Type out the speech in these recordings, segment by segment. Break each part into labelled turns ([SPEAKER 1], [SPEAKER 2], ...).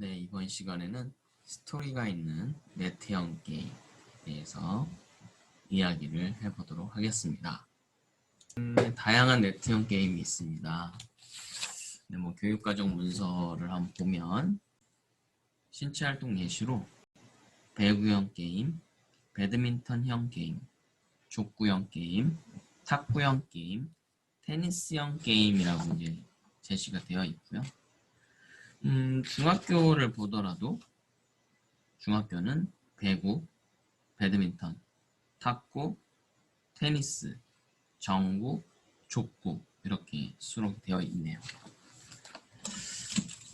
[SPEAKER 1] 네, 이번 시간에는 스토리가 있는 네트형 게임에 대해서 이야기를 해보도록 하겠습니다. 음, 다양한 네트형 게임이 있습니다. 네, 뭐 교육과정 문서를 한번 보면 신체활동 예시로 배구형 게임, 배드민턴형 게임, 족구형 게임, 탁구형 게임, 테니스형 게임이라고 이제 제시가 되어 있고요. 음, 중학교를 보더라도 중학교는 배구, 배드민턴, 탁구, 테니스, 정구, 족구 이렇게 수록이 되어 있네요.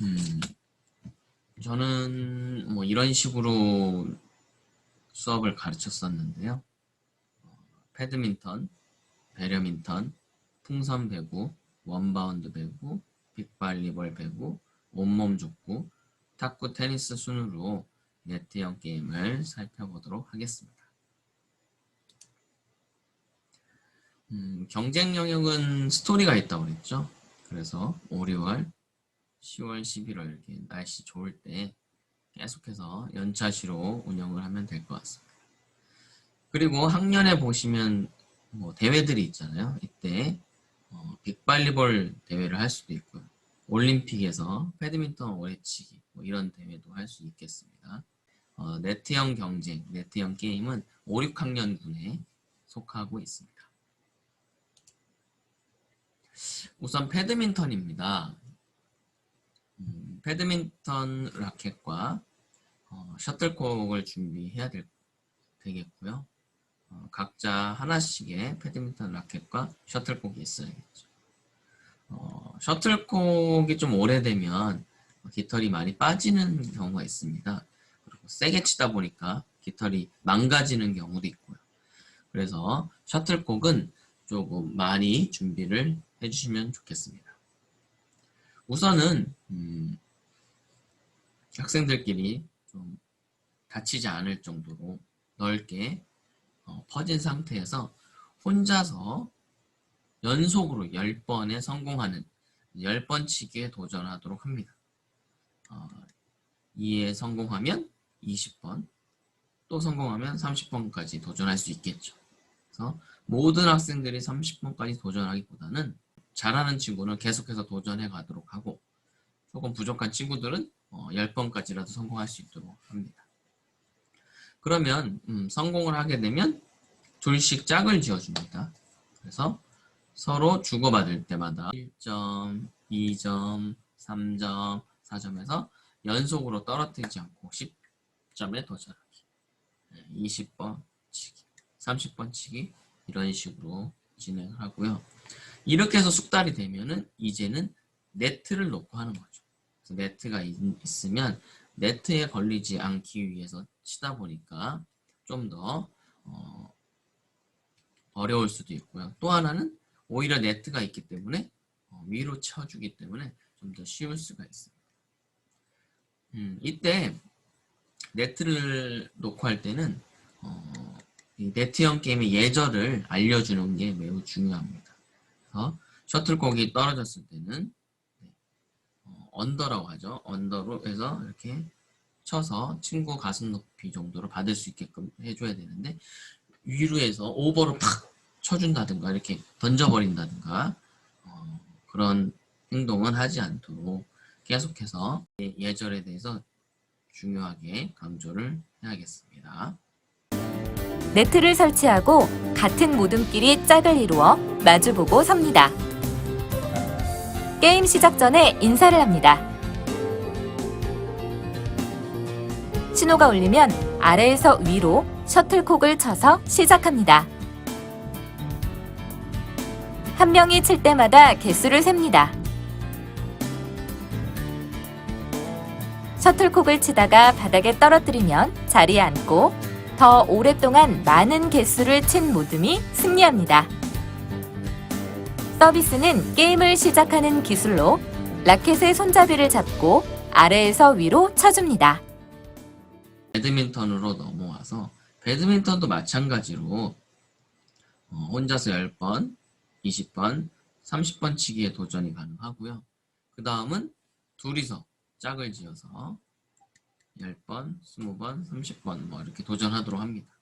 [SPEAKER 1] 음, 저는 뭐 이런 식으로 수업을 가르쳤었는데요. 어, 배드민턴, 배려민턴, 풍선 배구, 원바운드 배구, 빅발리볼 배구, 온몸 족구, 탁구, 테니스 순으로 네트형 게임을 살펴보도록 하겠습니다. 음, 경쟁 영역은 스토리가 있다고 그랬죠. 그래서 5, 6월, 10월, 11월 이렇게 날씨 좋을 때 계속해서 연차시로 운영을 하면 될 것 같습니다. 그리고 학년에 보시면 뭐 대회들이 있잖아요. 이때 어, 빅발리볼 대회를 할 수도 있고요. 올림픽에서 배드민턴 오래치기 뭐 이런 대회도 할 수 있겠습니다. 어, 네트형 경쟁, 네트형 게임은 5, 6학년군에 속하고 있습니다. 우선 배드민턴입니다. 음, 배드민턴 라켓과 어, 셔틀콕을 준비해야 될, 되겠고요. 어, 각자 하나씩의 배드민턴 라켓과 셔틀콕이 있어야겠죠. 어, 셔틀콕이 좀 오래되면 깃털이 많이 빠지는 경우가 있습니다. 그리고 세게 치다 보니까 깃털이 망가지는 경우도 있고요. 그래서 셔틀콕은 조금 많이 준비를 해주시면 좋겠습니다. 우선은 음, 학생들끼리 좀 다치지 않을 정도로 넓게 어, 퍼진 상태에서 혼자서 연속으로 10번에 성공하는 10번 치기에 도전하도록 합니다. 어, 2에 성공하면 20번, 또 성공하면 30번까지 도전할 수 있겠죠. 그래서 모든 학생들이 30번까지 도전하기보다는 잘하는 친구는 계속해서 도전해 가도록 하고 조금 부족한 친구들은 어, 10번까지라도 성공할 수 있도록 합니다. 그러면 음, 성공을 하게 되면 둘씩 짝을 지어줍니다. 그래서 서로 주고받을 때마다 1점, 2점, 3점, 4점에서 연속으로 떨어뜨리지 않고 10점에 도전하기. 20번 치기, 30번 치기 이런 식으로 진행을 하고요. 이렇게 해서 숙달이 되면은 이제는 네트를 놓고 하는 거죠. 네트가 있, 있으면 네트에 걸리지 않기 위해서 치다 보니까 좀더 어, 어려울 수도 있고요. 또 하나는 오히려 네트가 있기 때문에 어, 위로 쳐주기 때문에 좀 더 쉬울 수가 있습니다. 음, 이때 네트를 놓고 할 때는 어, 이 네트형 게임의 예절을 알려주는 게 매우 중요합니다. 그래서 셔틀콕이 떨어졌을 때는 네, 어, 언더라고 하죠. 언더로 해서 이렇게 쳐서 친구 가슴 높이 정도로 받을 수 있게끔 해줘야 되는데 위로 해서 오버로 팍 쳐준다든가 이렇게 던져버린다든가 어, 그런 행동은 하지 않도록 계속해서 예절에 대해서 중요하게 강조를 해야겠습니다.
[SPEAKER 2] 네트를 설치하고 같은 모둠끼리 짝을 이루어 마주보고 섭니다. 게임 시작 전에 인사를 합니다. 신호가 울리면 아래에서 위로 셔틀콕을 쳐서 시작합니다. 한 명이 칠 때마다 개수를 셉니다. 셔틀콕을 치다가 바닥에 떨어뜨리면 자리에 앉고 더 오랫동안 많은 개수를 친 모둠이 승리합니다. 서비스는 게임을 시작하는 기술로 라켓의 손잡이를 잡고 아래에서 위로 쳐줍니다.
[SPEAKER 1] 배드민턴으로 넘어와서 배드민턴도 마찬가지로 어, 혼자서 10번, 20번, 30번 치기에 도전이 가능하고요. 그 다음은 둘이서 짝을 지어서 10번, 20번, 30번 뭐 이렇게 도전하도록 합니다.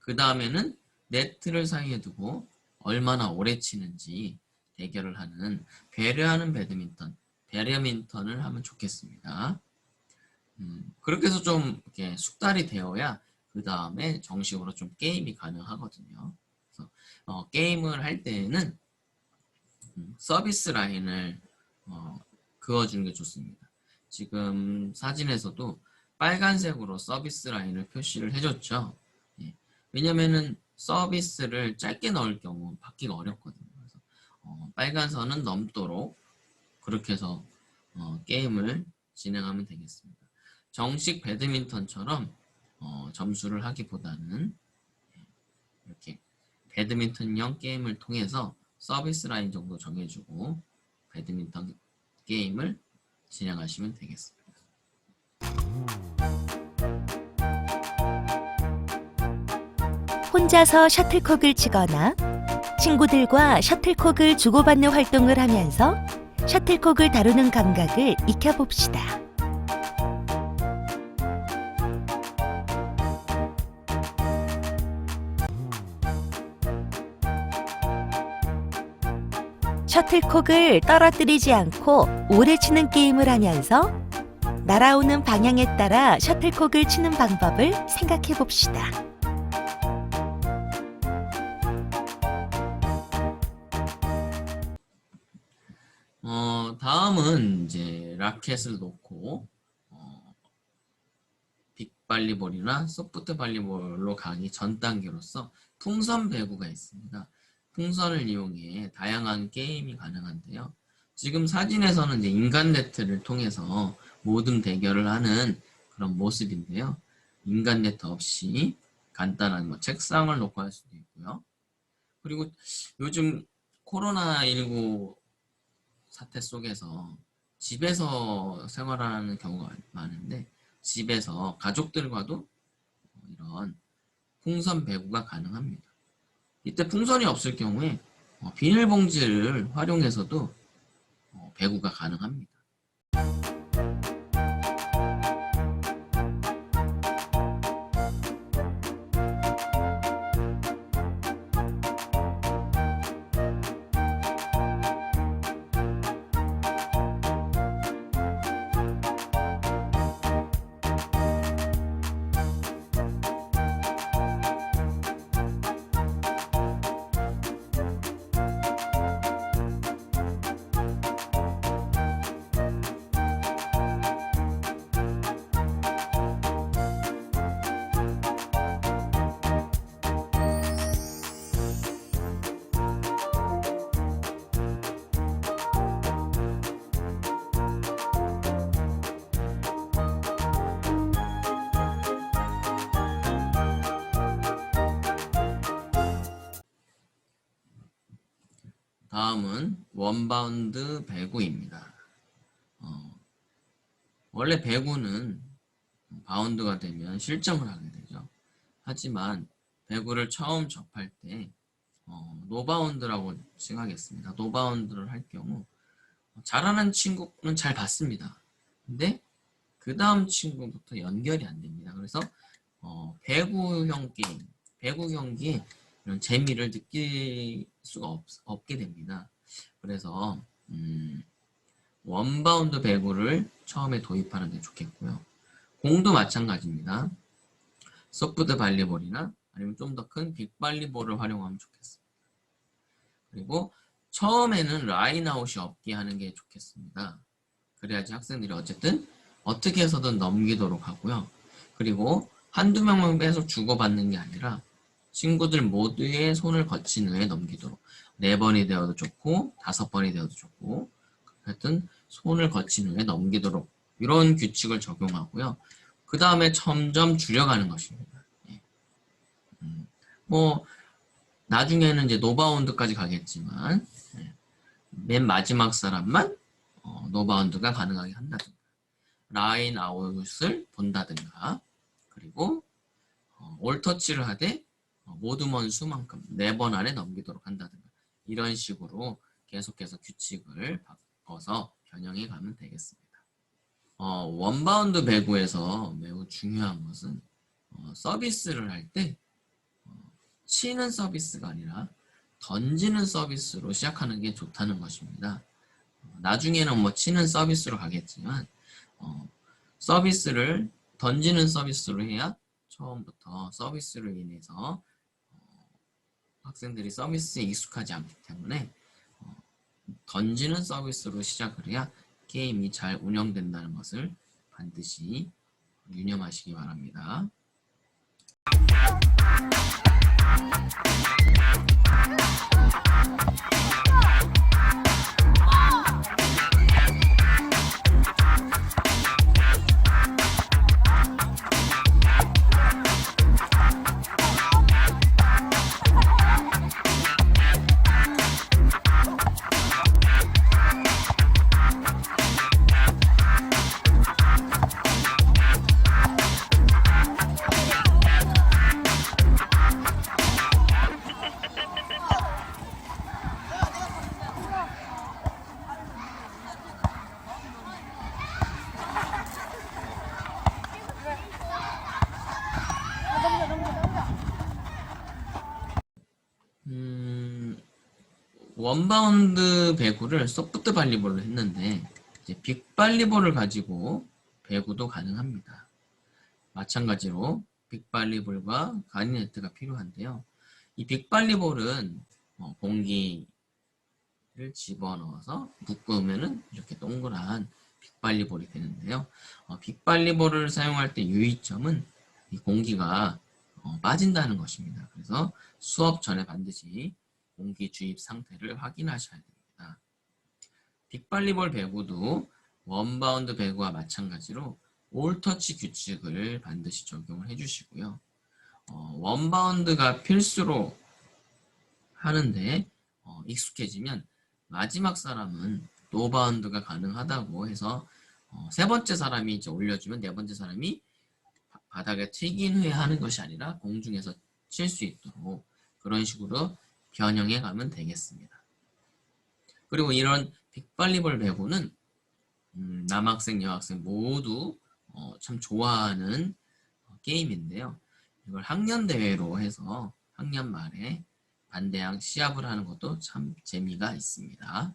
[SPEAKER 1] 그 다음에는 네트를 사이에 두고 얼마나 오래 치는지 대결을 하는 배려하는 배드민턴, 배려민턴을 하면 좋겠습니다. 음, 그렇게 해서 좀 이렇게 숙달이 되어야 그 다음에 정식으로 좀 게임이 가능하거든요. 어, 게임을 할 때에는 음, 서비스 라인을 어, 그어주는 게 좋습니다. 지금 사진에서도 빨간색으로 서비스 라인을 표시를 해줬죠. 예. 왜냐면은 서비스를 짧게 넣을 경우 받기가 어렵거든요. 그래서 어, 빨간 선은 넘도록 그렇게 해서 어, 게임을 진행하면 되겠습니다. 정식 배드민턴처럼 어, 점수를 하기보다는 예, 이렇게 배드민턴형 게임을 통해서 서비스 라인 정도 정해주고 배드민턴 게임을 진행하시면 되겠습니다.
[SPEAKER 3] 혼자서 셔틀콕을 치거나 친구들과 셔틀콕을 주고받는 활동을 하면서 셔틀콕을 다루는 감각을 익혀봅시다. 셔틀콕을 떨어뜨리지 않고 오래 치는 게임을 하면서 날아오는 방향에 따라 셔틀콕을 치는 방법을 생각해 봅시다.
[SPEAKER 1] 어, 다음은 이제 라켓을 놓고 어, 빅발리볼이나 소프트 발리볼로 가기 전 단계로서 풍선 배구가 있습니다. 풍선을 이용해 다양한 게임이 가능한데요. 지금 사진에서는 이제 인간 네트를 통해서 모든 대결을 하는 그런 모습인데요. 인간 네트 없이 간단한 뭐 책상을 놓고 할 수도 있고요. 그리고 요즘 코로나19 사태 속에서 집에서 생활하는 경우가 많은데 집에서 가족들과도 이런 풍선 배구가 가능합니다. 이때 풍선이 없을 경우에 어, 비닐봉지를 활용해서도 어, 배구가 가능합니다. 다음은 원바운드 배구입니다. 어, 원래 배구는 바운드가 되면 실점을 하게 되죠. 하지만 배구를 처음 접할 때 어, 노바운드라고 칭하겠습니다. 노바운드를 할 경우 잘하는 친구는 잘 받습니다. 근데 그 다음 친구부터 연결이 안 됩니다. 그래서 어, 배구형 게임, 배구 경기에 이런 재미를 느낄 수가 없, 없게 됩니다. 그래서 음, 원바운드 배구를 처음에 도입하는 게 좋겠고요. 공도 마찬가지입니다. 소프트 발리볼이나 아니면 좀 더 큰 빅발리볼을 활용하면 좋겠습니다. 그리고 처음에는 라인아웃이 없게 하는 게 좋겠습니다. 그래야지 학생들이 어쨌든 어떻게 해서든 넘기도록 하고요. 그리고 한두 명만 계속 주고받는 게 아니라 친구들 모두의 손을 거친 후에 넘기도록 네 번이 되어도 좋고 다섯 번이 되어도 좋고 하여튼 손을 거친 후에 넘기도록 이런 규칙을 적용하고요. 그 다음에 점점 줄여가는 것입니다. 예. 음, 뭐 나중에는 이제 노바운드까지 가겠지만 예. 맨 마지막 사람만 어, 노바운드가 가능하게 한다든가 라인 아웃을 본다든가 그리고 어, 올터치를 하되 어, 먼 수만큼 네 번 안에 넘기도록 한다든가 이런 식으로 계속해서 규칙을 바꿔서 변형해 가면 되겠습니다. 어, 원바운드 배구에서 매우 중요한 것은 어, 서비스를 할때 어, 치는 서비스가 아니라 던지는 서비스로 시작하는 게 좋다는 것입니다. 어, 나중에는 뭐 치는 서비스로 가겠지만 어, 서비스를 던지는 서비스로 해야 처음부터 서비스로 인해서 어, 학생들이 서비스에 익숙하지 않기 때문에 어, 던지는 서비스로 시작을 해야 게임이 잘 운영된다는 것을 반드시 유념하시기 바랍니다. 원바운드 배구를 소프트 발리볼로 했는데 이제 빅발리볼을 가지고 배구도 가능합니다. 마찬가지로 빅발리볼과 가니네트가 필요한데요. 이 빅발리볼은 어, 공기를 집어넣어서 묶으면은 이렇게 동그란 빅발리볼이 되는데요. 어, 빅발리볼을 사용할 때 유의점은 이 공기가 어, 빠진다는 것입니다. 그래서 수업 전에 반드시 공기 주입 상태를 확인하셔야 됩니다. 빅발리볼 배구도 원바운드 배구와 마찬가지로 올터치 규칙을 반드시 적용을 해주시고요. 어, 원바운드가 필수로 하는데 어, 익숙해지면 마지막 사람은 노바운드가 가능하다고 해서 어, 세 번째 사람이 이제 올려주면 네 번째 사람이 바- 바닥에 튀긴 후에 하는 것이 아니라 공중에서 칠 수 있도록 그런 식으로 변형해 가면 되겠습니다. 그리고 이런 빅발리볼 배구는 음, 남학생, 여학생 모두 어, 참 좋아하는 어, 게임인데요. 이걸 학년 대회로 해서 학년 말에 반대항 시합을 하는 것도 참 재미가 있습니다.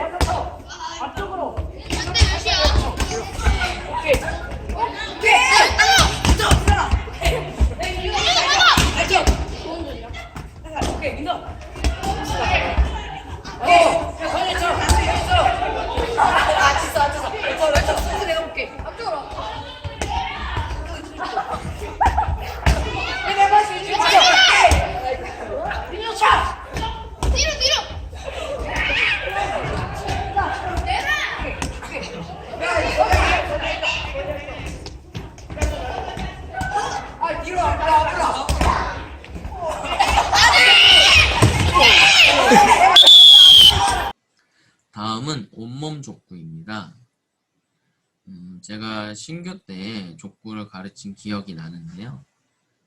[SPEAKER 1] 신규 때 족구를 가르친 기억이 나는데요.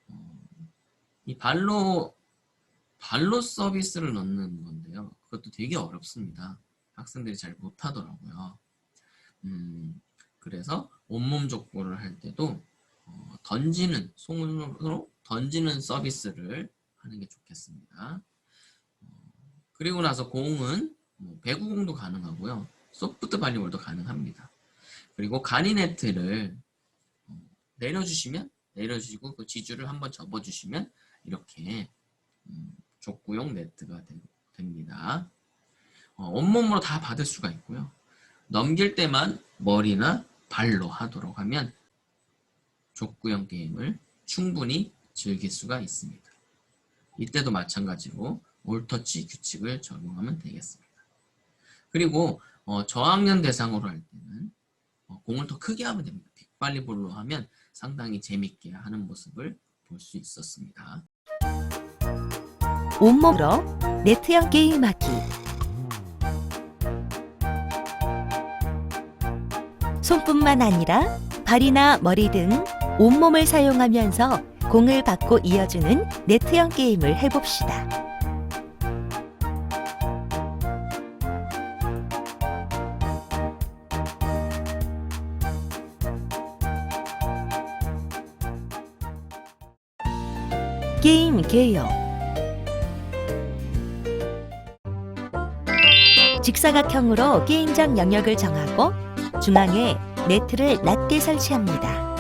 [SPEAKER 1] 어, 이 발로 발로 서비스를 넣는 건데요. 그것도 되게 어렵습니다. 학생들이 잘 못하더라고요. 음, 그래서 온몸 족구를 할 때도 어, 던지는 손으로 던지는 서비스를 하는 게 좋겠습니다. 어, 그리고 나서 공은 뭐 배구공도 가능하고요. 소프트 발리볼도 가능합니다. 그리고 가니네트를 어, 내려주시면 내려주시고 그 지주를 한번 접어주시면 이렇게 음, 족구용 네트가 되- 됩니다. 어, 온몸으로 다 받을 수가 있고요. 넘길 때만 머리나 발로 하도록 하면 족구형 게임을 충분히 즐길 수가 있습니다. 이때도 마찬가지로 올터치 규칙을 적용하면 되겠습니다. 그리고 어, 저학년 대상으로 할 때는 어, 공을 더 크게 하면 됩니다. 빅발리볼로 하면 상당히 재밌게 하는 모습을 볼 수 있었습니다.
[SPEAKER 3] 온몸으로 네트형 게임하기. 손뿐만 아니라 발이나 머리 등 온몸을 사용하면서 공을 받고 이어주는 네트형 게임을 해봅시다. 개요. 직사각형으로 게임장 영역을 정하고 중앙에 네트를 낮게 설치합니다.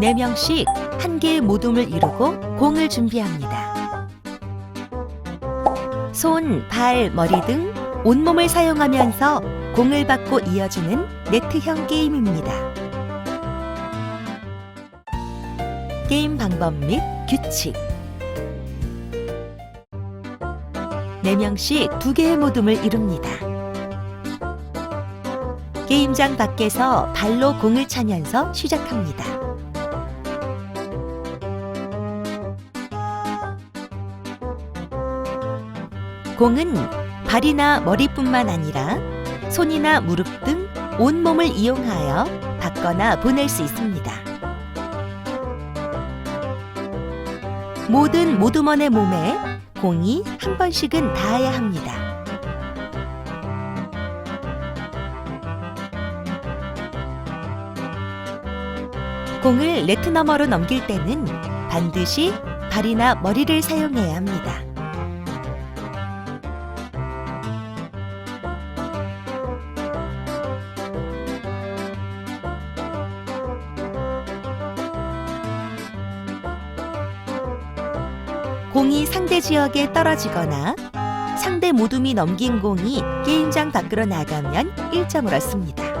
[SPEAKER 3] 4명씩 한 개의 모둠을 이루고 공을 준비합니다. 손, 발, 머리 등 온몸을 사용하면서 공을 받고 이어주는 네트형 게임입니다. 게임 방법 및 규칙 4명씩 두 개의 모둠을 이룹니다. 게임장 밖에서 발로 공을 차면서 시작합니다. 공은 발이나 머리뿐만 아니라 손이나 무릎 등 온몸을 이용하여 받거나 보낼 수 있습니다. 모든 모두먼의 몸에 공이 한 번씩은 닿아야 합니다. 공을 네트 너머로 넘길 때는 반드시 발이나 머리를 사용해야 합니다. 지역에 떨어지거나 상대 모둠이 넘긴 공이 게임장 밖으로 나가면 1점을 얻습니다.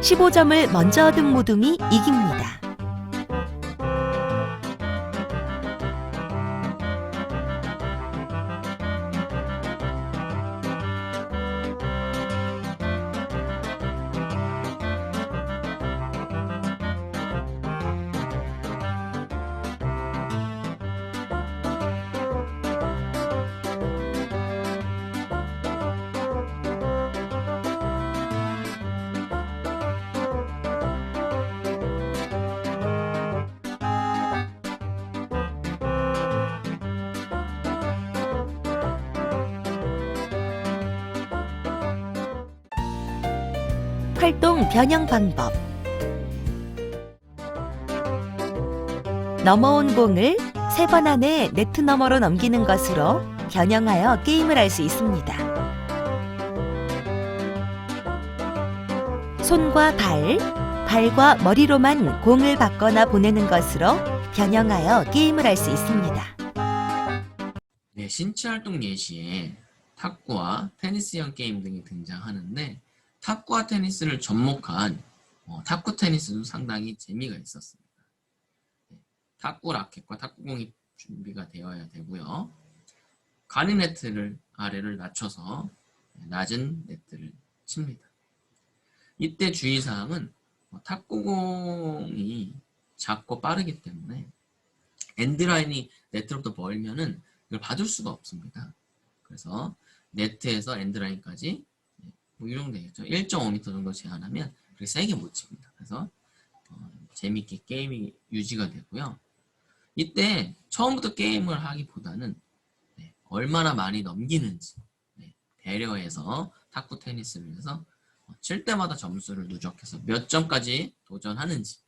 [SPEAKER 3] 십오 점을 먼저 얻은 모둠이 이깁니다. 활동 변형 방법 넘어온 공을 세 번 안에 네트 너머로 넘기는 것으로 변형하여 게임을 할 수 있습니다. 손과 발, 발과 머리로만 공을 받거나 보내는 것으로 변형하여 게임을 할 수 있습니다.
[SPEAKER 1] 네, 신체 활동 예시에 탁구와 테니스형 게임 등이 등장하는데 탁구와 테니스를 접목한 어, 탁구 테니스도 상당히 재미가 있었습니다. 네, 탁구 라켓과 탁구공이 준비가 되어야 되고요. 가리 네트를 아래를 낮춰서 낮은 네트를 칩니다. 이때 주의사항은 어, 탁구공이 작고 빠르기 때문에 엔드라인이 네트로부터 멀면은 이걸 받을 수가 없습니다. 그래서 네트에서 엔드라인까지 뭐이 정도 되겠죠. 1.5m 정도 제한하면 그렇게 세게 못 칩니다. 그래서 어, 재밌게 게임이 유지가 되고요. 이때 처음부터 게임을 하기보다는 네, 얼마나 많이 넘기는지 네, 배려해서 탁구 테니스를 해서 칠 때마다 점수를 누적해서 몇 점까지 도전하는지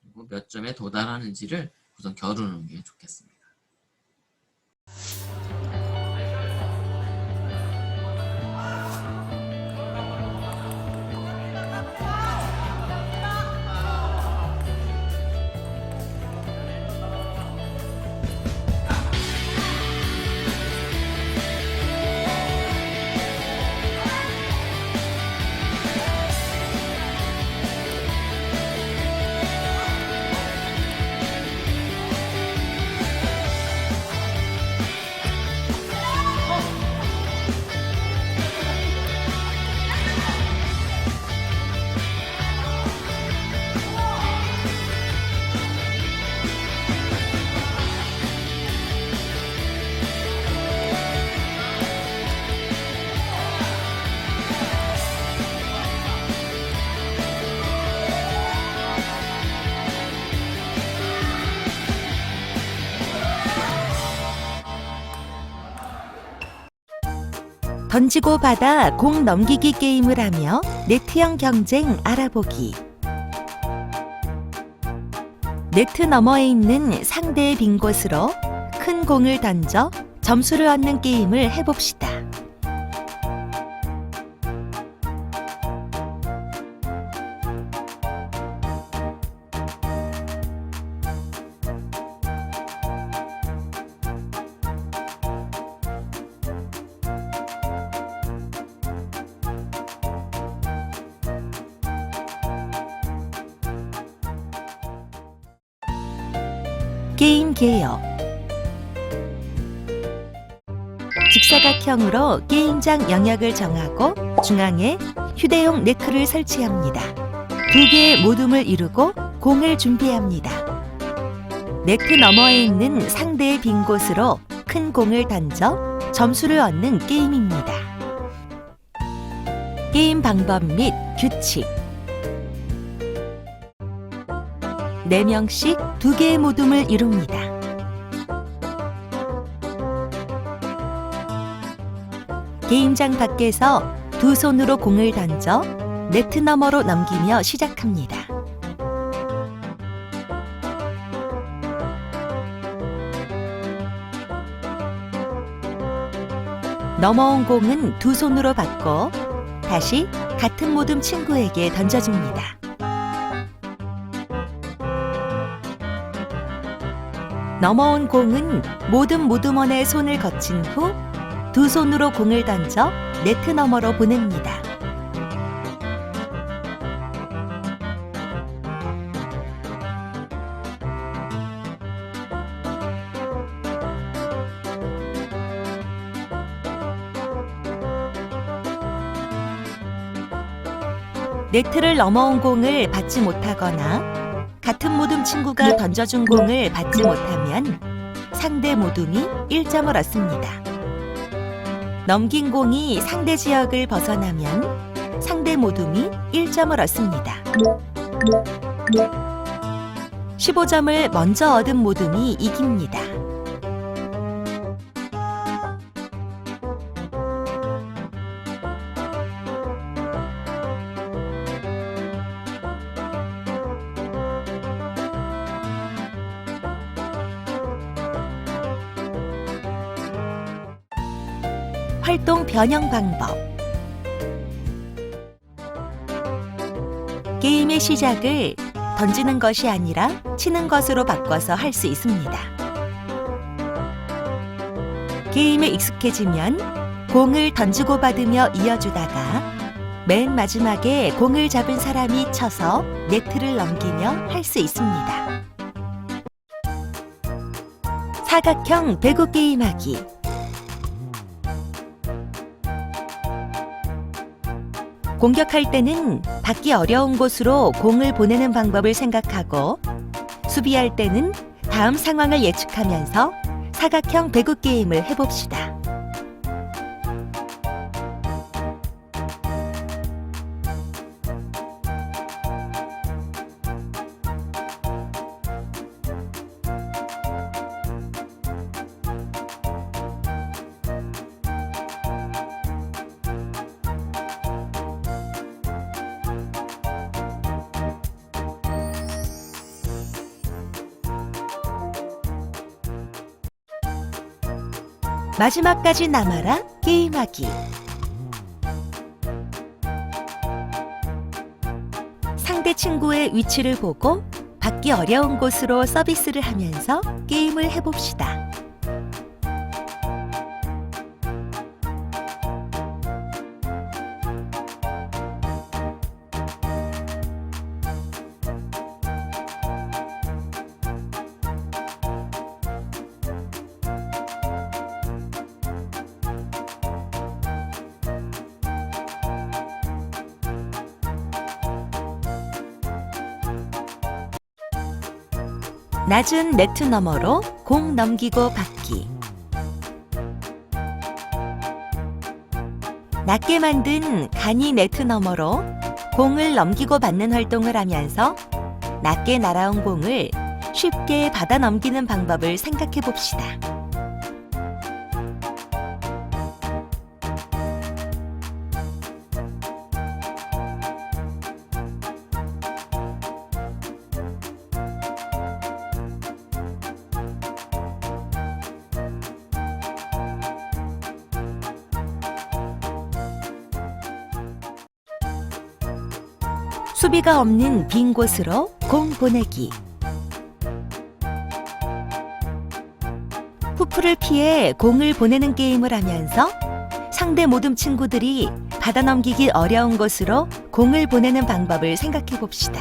[SPEAKER 1] 그리고 몇 점에 도달하는지를 우선 겨루는 게 좋겠습니다.
[SPEAKER 3] 던지고 받아 공 넘기기 게임을 하며 네트형 경쟁 알아보기. 네트 너머에 있는 상대의 빈 곳으로 큰 공을 던져 점수를 얻는 게임을 해봅시다. 형으로 게임장 영역을 정하고 중앙에 휴대용 네크를 설치합니다. 두 개의 모둠을 이루고 공을 준비합니다. 네크 너머에 있는 상대의 빈 곳으로 큰 공을 던져 점수를 얻는 게임입니다. 게임 방법 및 규칙 4명씩 두 개의 모둠을 이룹니다. 게임장 밖에서 두 손으로 공을 던져 네트 너머로 넘기며 시작합니다. 넘어온 공은 두 손으로 받고 다시 같은 모둠 친구에게 던져줍니다. 넘어온 공은 모든 모둠원의 손을 거친 후 두 손으로 공을 던져 네트 너머로 보냅니다. 네트를 넘어온 공을 받지 못하거나 같은 모둠 친구가 던져준 공을 받지 못하면 상대 모둠이 1점을 얻습니다. 넘긴 공이 상대 지역을 벗어나면 상대 모둠이 1점을 얻습니다. 15점을 먼저 얻은 모둠이 이깁니다. 활동 변형 방법 게임의 시작을 던지는 것이 아니라 치는 것으로 바꿔서 할 수 있습니다. 게임에 익숙해지면 공을 던지고 받으며 이어주다가 맨 마지막에 공을 잡은 사람이 쳐서 네트를 넘기며 할 수 있습니다. 사각형 배구 게임하기 공격할 때는 받기 어려운 곳으로 공을 보내는 방법을 생각하고 수비할 때는 다음 상황을 예측하면서 사각형 배구 게임을 해봅시다. 마지막까지 남아라 게임하기. 상대 친구의 위치를 보고 받기 어려운 곳으로 서비스를 하면서 게임을 해봅시다. 낮은 네트 너머로 공 넘기고 받기. 낮게 만든 간이 네트 너머로 공을 넘기고 받는 활동을 하면서 낮게 날아온 공을 쉽게 받아 넘기는 방법을 생각해 봅시다. 수비가 없는 빈 곳으로 공 보내기. 후프를 피해 공을 보내는 게임을 하면서 상대 모둠 친구들이 받아 넘기기 어려운 곳으로 공을 보내는 방법을 생각해 봅시다.